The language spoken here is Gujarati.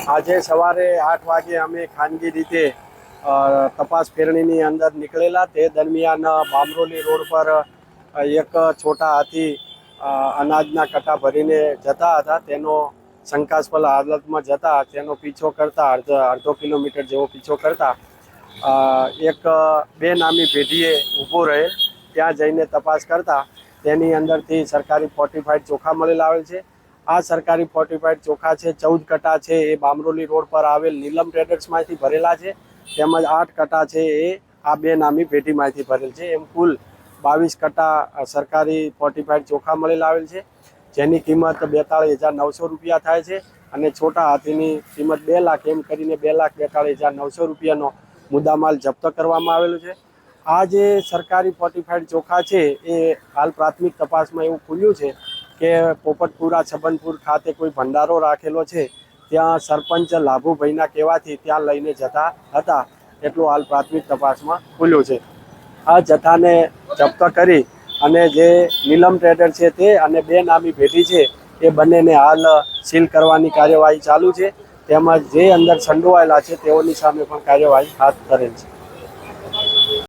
આજે સવારે આઠ વાગે અમે ખાનગી રીતે તપાસ ફેરણીની અંદર નીકળેલા. તે દરમિયાન બામરોલી રોડ પર એક છોટા હાથી અનાજના કટા ભરીને જતા હતા. તેનો શંકાસ્પદ હાલતમાં જતા, તેનો પીછો કરતા અડધો અડધો કિલોમીટર જેવો પીછો કરતા એક, બે નામી પેઢીએ ઊભો રહે, ત્યાં જઈને તપાસ કરતા. તેની અંદરથી સરકારી ફોર્ટિફાઈડ ચોખા મળેલા આવેલ છે. આ સરકારી ફોર્ટિફાઈડ ચોખા છે, ચૌદ કટા છે, એ બામરોલી રોડ પર આવેલ નીલમ ટ્રેડર્સમાંથી ભરેલા છે. તેમજ આઠ કટા છે, એ આ બે નામી પેટીમાંથી ભરેલ છે. એમ કુલ બાવીસ કટા સરકારી ફોર્ટિફાઈડ ચોખા મળેલા આવેલ છે. જેની કિંમત બેતાળીસ હજાર નવસો રૂપિયા થાય છે અને છોટા હાથીની કિંમત બે લાખ એમ કરીને બે લાખ બેતાળીસ હજાર નવસો રૂપિયાનો મુદ્દામાલ જપ્ત કરવામાં આવેલો છે. આ જે સરકારી ફોર્ટિફાઈડ ચોખા છે, એ હાલ પ્રાથમિક તપાસમાં એવું ખુલ્યું છે કે પોપટપુરા, છબનપુર ખાતે કોઈ ભંડારો રાખેલો છે, ત્યાં સરપંચ લાભુભાઈના કહેવાથી ત્યાં લઈને જતા હતા. એટલું હાલ પ્રાથમિક તપાસમાં ખુલ્યું છે. આ જથ્થાને જપ્ત કરી અને જે નીલમ ટ્રેડર છે તે અને બે નામી ભેટી છે, એ બંનેને હાલ સીલ કરવાની કાર્યવાહી ચાલુ છે. તેમજ જે અંદર સંડોવાયેલા છે, તેઓની સામે પણ કાર્યવાહી હાથ ધરેલ છે.